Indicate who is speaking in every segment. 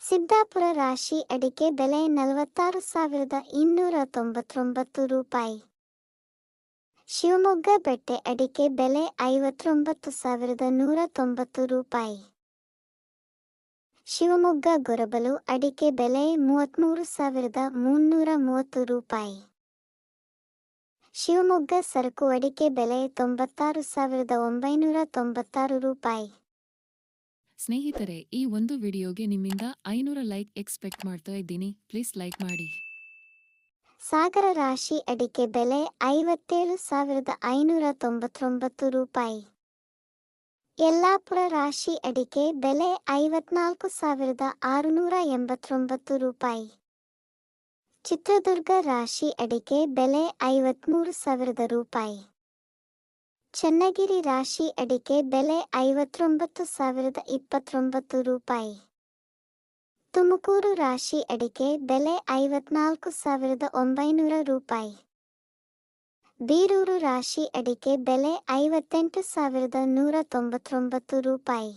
Speaker 1: ಸಿದ್ದಾಪುರ ರಾಶಿ ಅಡಿಕೆ ಬೆಲೆ ನಲವತ್ತಾರು ಸಾವಿರದ ಇನ್ನೂರ ತೊಂಬತ್ತೊಂಬತ್ತು ರೂಪಾಯಿ. ಶಿವಮೊಗ್ಗ ಬೆಟ್ಟೆ ಅಡಿಕೆ ಬೆಲೆ ಐವತ್ತೊಂಬತ್ತು ಸಾವಿರದ ನೂರ ತೊಂಬತ್ತು ರೂಪಾಯಿ. ಶಿವಮೊಗ್ಗ ಗೊರಬಲು ಅಡಿಕೆ ಬೆಲೆ ಮೂವತ್ತ್ಮೂರು ಸಾವಿರದ ಮುನ್ನೂರ ಮೂವತ್ತು ರೂಪಾಯಿ. ಶಿವಮೊಗ್ಗ ಸರಕು ಅಡಿಕೆ ಬೆಲೆ ತೊಂಬತ್ತಾರು ಸಾವಿರದ ಒಂಬೈನೂರ ತೊಂಬತ್ತಾರು ರೂಪಾಯಿ.
Speaker 2: ಸ್ನೇಹಿತರೆ, ಈ ಒಂದು ವಿಡಿಯೋಗೆ ನಿಮ್ಮಿಂದ ಐನೂರ ಲೈಕ್ ಎಕ್ಸ್ಪೆಕ್ಟ್ ಮಾಡ್ತಾ ಇದ್ದೀನಿ. ಪ್ಲೀಸ್ ಲೈಕ್ ಮಾಡಿ.
Speaker 1: ಸಾಗರ ರಾಶಿ ಅಡಿಕೆ ಬೆಲೆ ಐವತ್ತೇಳು ಸಾವಿರದ ಐನೂರ ತೊಂಬತ್ತೊಂಬತ್ತು ರೂಪಾಯಿ. ಯಲ್ಲಾಪುರ ರಾಶಿ ಅಡಿಕೆ ಬೆಲೆ ಐವತ್ನಾಲ್ಕು ಸಾವಿರದ ಆರುನೂರ ಎಂಬತ್ತೊಂಬತ್ತು ರೂಪಾಯಿ. ಚಿತ್ರದುರ್ಗ ರಾಶಿ ಅಡಿಕೆ ಬೆಲೆ ಐವತ್ಮೂರು ಸಾವಿರದ ರೂಪಾಯಿ. ಚನ್ನಗಿರಿ ರಾಶಿ ಅಡಿಕೆ ಬೆಲೆ ಐವತ್ತೊಂಬತ್ತು ಸಾವಿರದ ಇಪ್ಪತ್ತೊಂಬತ್ತು ರೂಪಾಯಿ. ತುಮಕೂರು ರಾಶಿ ಅಡಿಕೆ ಬೆಲೆ ಐವತ್ನಾಲ್ಕು ಸಾವಿರದ ಒಂಬೈನೂರ ರೂಪಾಯಿ. ಬೀರೂರು ರಾಶಿ ಅಡಿಕೆ ಬೆಲೆ ಐವತ್ತೆಂಟು ಸಾವಿರದ ನೂರ ತೊಂಬತ್ತೊಂಬತ್ತು ರೂಪಾಯಿ.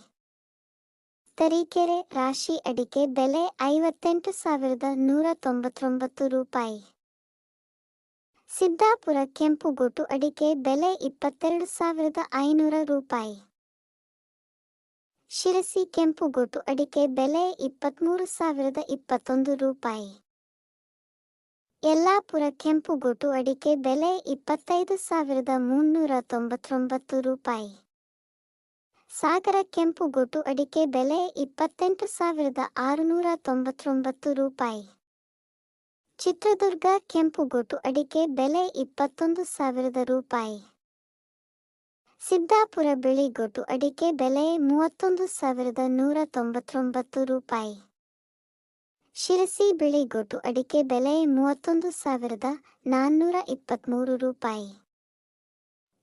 Speaker 1: ತರೀಕೆರೆ ರಾಶಿ ಅಡಿಕೆ ಬೆಲೆ ಐವತ್ತೆಂಟು ಸಾವಿರದ ನೂರ ತೊಂಬತ್ತೊಂಬತ್ತು ರೂಪಾಯಿ. ಸಿದ್ದಾಪುರ ಕೆಂಪುಗೋಟು ಅಡಿಕೆ ಬೆಲೆ ಇಪ್ಪತ್ತೆರಡು ಸಾವಿರದ ಐನೂರ ರೂಪಾಯಿ. ಶಿರಸಿ ಕೆಂಪುಗೋಟು ಅಡಿಕೆ ಬೆಲೆ ಇಪ್ಪತ್ತ್ಮೂರು ಸಾವಿರದ ಇಪ್ಪತ್ತೊಂದು ರೂಪಾಯಿ. ಯಲ್ಲಾಪುರ ಕೆಂಪುಗೋಟು ಅಡಿಕೆ ಬೆಲೆ ಇಪ್ಪತ್ತೈದು ಸಾವಿರದ ಮುನ್ನೂರ ತೊಂಬತ್ತೊಂಬತ್ತು ರೂಪಾಯಿ. ಸಾಗರ ಕೆಂಪುಗೋಟು ಅಡಿಕೆ ಬೆಲೆ ಇಪ್ಪತ್ತೆಂಟು ಸಾವಿರದ ಆರುನೂರ ತೊಂಬತ್ತೊಂಬತ್ತು ರೂಪಾಯಿ. ಚಿತ್ರದುರ್ಗ ಕೆಂಪುಗೋಟು ಅಡಿಕೆ ಬೆಲೆ ಇಪ್ಪತ್ತೊಂದು ಸಾವಿರದ ರೂಪಾಯಿ. ಸಿದ್ದಾಪುರ ಬಿಳಿಗೋಟು ಅಡಿಕೆ ಬೆಲೆ ಮೂವತ್ತೊಂದು ಸಾವಿರದ ನೂರ ತೊಂಬತ್ತೊಂಬತ್ತು ರೂಪಾಯಿ. ಶಿರಸಿ ಬಿಳಿಗೋಟು ಅಡಿಕೆ ಬೆಲೆ ಮೂವತ್ತೊಂದು ಸಾವಿರದ ನಾನ್ನೂರ ಇಪ್ಪತ್ತ್ಮೂರು ರೂಪಾಯಿ.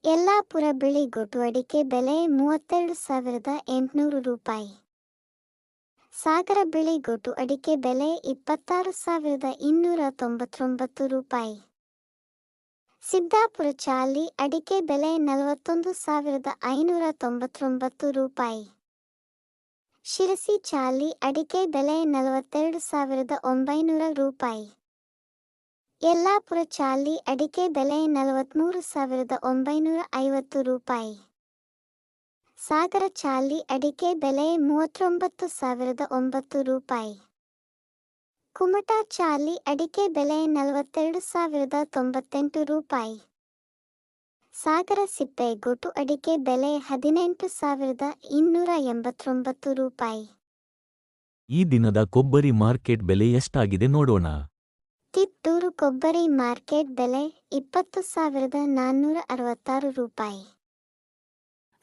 Speaker 1: ಯಲ್ಲಾಪುರ ಬಿಳಿಗೋಟು ಅಡಿಕೆ ಬೆಲೆ ಮೂವತ್ತೆರಡು ಸಾವಿರದ ಎಂಟುನೂರು ರೂಪಾಯಿ. ಸಾಗರ ಬಿಳಿಗೋಟು ಅಡಿಕೆ ಬೆಲೆ ಇಪ್ಪತ್ತಾರು ಸಾವಿರದ ಇನ್ನೂರ ತೊಂಬತ್ತೊಂಬತ್ತು ರೂಪಾಯಿ. ಸಿದ್ದಾಪುರ ಚಾಲಿ ಅಡಿಕೆ ಬೆಲೆ ನಲವತ್ತೊಂದು ಸಾವಿರದ ಐನೂರ ತೊಂಬತ್ತೊಂಬತ್ತು ರೂಪಾಯಿ. ಶಿರಸಿ ಚಾಲಿ ಅಡಿಕೆ ಬೆಲೆ ನಲವತ್ತೆರಡು ಸಾವಿರದ ಒಂಬೈನೂರ ರೂಪಾಯಿ. ಯಲ್ಲಾಪುರ ಚಾಲಿ ಅಡಿಕೆ ಬೆಲೆ ನಲವತ್ತ್ಮೂರು ಸಾವಿರದ ಒಂಬೈನೂರ ಐವತ್ತು ರೂಪಾಯಿ. ಸಾಗರ ಚಾಲಿ ಅಡಿಕೆ ಬೆಲೆ ಮೂವತ್ತೊಂಬತ್ತು ಸಾವಿರದ ಒಂಬತ್ತು ರೂಪಾಯಿ. ಕುಮಟಾ ಚಾಲಿ ಅಡಿಕೆ ಬೆಲೆ ನಲವತ್ತೆರಡು ಸಾವಿರದ ತೊಂಬತ್ತೆಂಟು ರೂಪಾಯಿ. ಸಾಗರ ಸಿಪ್ಪೆ ಗೋಟು ಅಡಿಕೆ ಬೆಲೆ ಹದಿನೆಂಟು ಸಾವಿರದ ಇನ್ನೂರ ಎಂಬತ್ತೊಂಬತ್ತು ರೂಪಾಯಿ.
Speaker 3: ಈ ದಿನದ ಕೊಬ್ಬರಿ ಮಾರ್ಕೆಟ್ ಬೆಲೆ ಎಷ್ಟಾಗಿದೆ ನೋಡೋಣ.
Speaker 1: ಕಿತ್ತೂರು ಕೊಬ್ಬರಿ ಮಾರ್ಕೆಟ್ ಬೆಲೆ ಇಪ್ಪತ್ತು ಸಾವಿರದ ನಾನ್ನೂರ ಅರವತ್ತಾರು ರೂಪಾಯಿ.